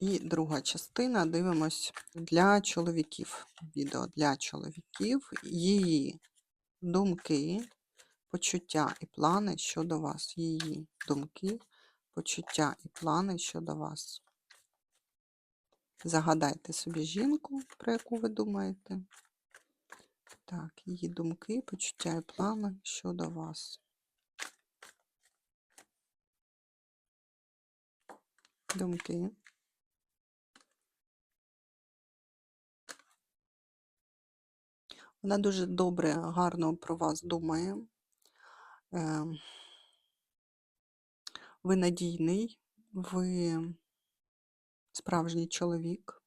і друга частина. Дивимось для чоловіків. Відео для чоловіків, її думки, почуття і плани щодо вас. Її думки, почуття і плани щодо вас. Загадайте собі жінку, про яку ви думаєте. Так, її думки, почуття і плани щодо вас. Думки. Вона дуже добре, гарно про вас думає. Ем, Ви надійний, ви справжній чоловік,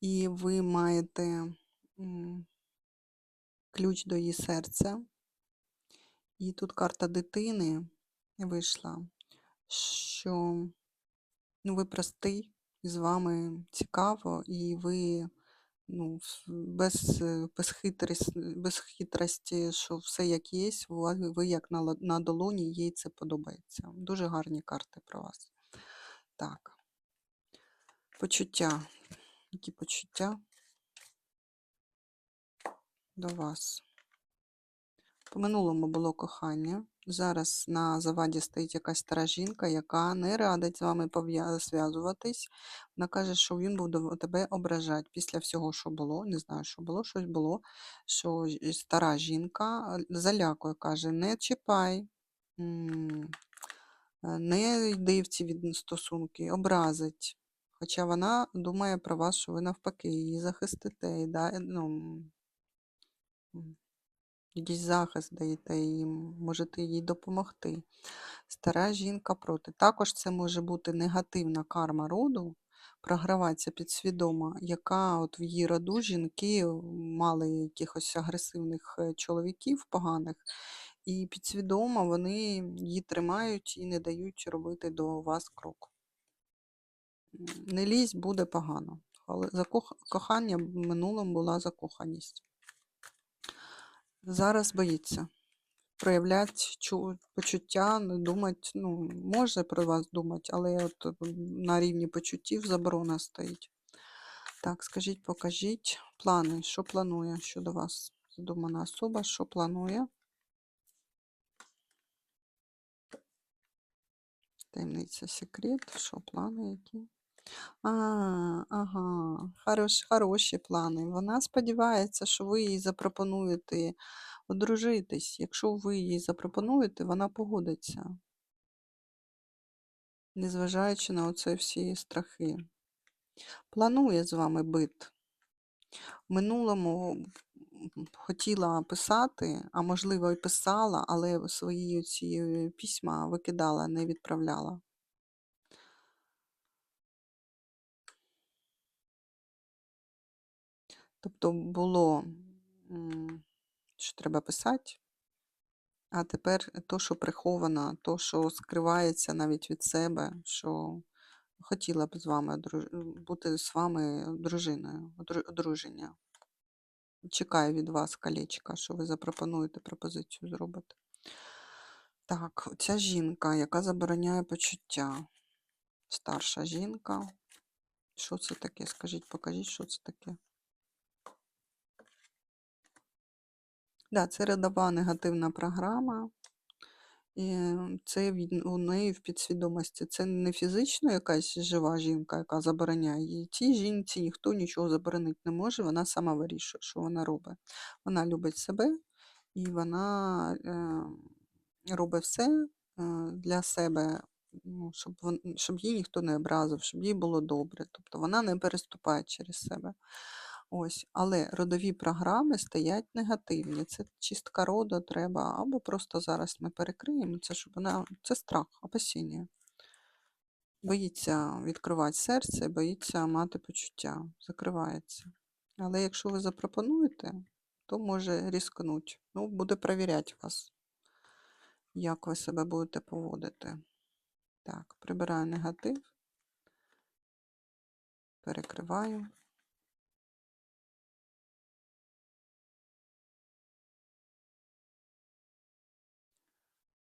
і ви маєте ключ до її серця. І тут карта дитини вийшла, що ну, ви простий, з вами цікаво, і ви ну, без, е, без, хитріс- без хитрості, що все як є, ви як на, на долоні, їй це подобається. Дуже гарні карти про вас. Так. Почуття. Які почуття до вас? По минулому було кохання. Зараз на заваді стоїть якась стара жінка, яка не радить з вами зв'язуватись. Вона каже, що він буде тебе ображати після всього, що було. Не знаю, що було, щось було. Що стара жінка е, залякує, каже: не чіпай, е, не йди в ці стосунки, образить. Хоча вона думає про вас, що ви навпаки її захистите, і да, ну, м, якийсь захист даєте їй, можете їй допомогти. Стара жінка проти. Також це може бути негативна карма роду, програвається підсвідомо, яка от в її роду жінки мали якихось агресивних е, чоловіків поганих, і підсвідомо вони її тримають і не дають робити до вас крок. Не лізь, буде погано. Але закох... кохання в минулому була закоханість. Зараз боїться проявляти чу- почуття, думати, ну, може про вас думати, але от на рівні почуттів заборона стоїть. Так, скажіть, покажіть плани, що планує щодо вас? Задумана особа, що планує? Таємниця секрет, що плани які? А, ага, хорош, хороші плани. Вона сподівається, що ви їй запропонуєте одружитись. Якщо ви їй запропонуєте, вона погодиться, незважаючи на оце всі страхи. Планує з вами бит. В минулому хотіла писати, а можливо і писала, але свої ці письма викидала, не відправляла. Тобто було, що треба писати, а тепер то, що приховано, то, що скривається навіть від себе, що хотіла б з вами бути з вами дружиною, одруження. Чекаю від вас колечка, що ви запропонуєте пропозицію зробити. Так, ця жінка, яка забороняє почуття. Старша жінка. Що це таке? Скажіть, покажіть, що це таке. Да, це родова негативна програма. І це у неї в підсвідомості. Це не фізично якась жива жінка, яка забороняє їй. Цій жінці ніхто нічого заборонити не може, вона сама вирішує, що вона робить. Вона любить себе і вона е, робить все е, для себе, ну, щоб, щоб їй ніхто не образив, щоб їй було добре. Тобто вона не переступає через себе. Ось, але родові програми стоять негативні. Це чистка роду треба, або просто зараз ми перекриємо це, щоб вона. Це страх, опасіння. Боїться відкривати серце, боїться мати почуття, закривається. Але якщо ви запропонуєте, то може різкнуть. Ну, буде перевіряти вас, як ви себе будете поводити. Так, прибираю негатив, перекриваю.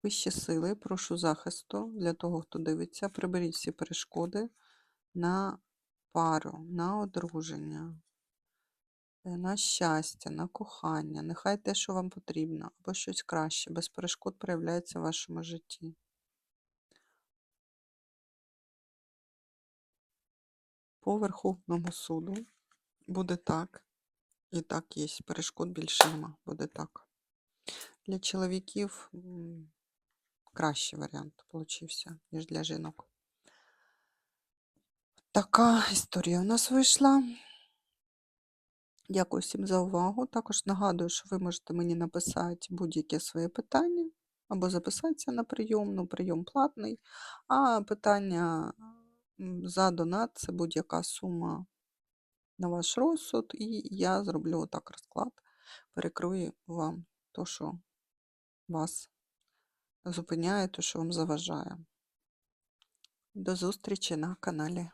Вищі сили, прошу захисту для того, хто дивиться. Приберіть всі перешкоди, на пару, на одруження, е, на щастя, на кохання. Нехай те, що вам потрібно, або щось краще, без перешкод проявляється в вашому житті. По Верховному суду буде так. І так є. Перешкод більше нема. Буде так. Для чоловіків кращий варіант получився, ніж для жінок. Така історія у нас вийшла. Дякую всім за увагу. Також нагадую, що ви можете мені написати будь-яке своє питання або записатися на прийом. Ну, прийом платний, а питання за донат це будь-яка сума на ваш розсуд, і я зроблю отак розклад, перекрию вам то, що вас зупиняє, то, що вам заважає. До зустрічі на каналі.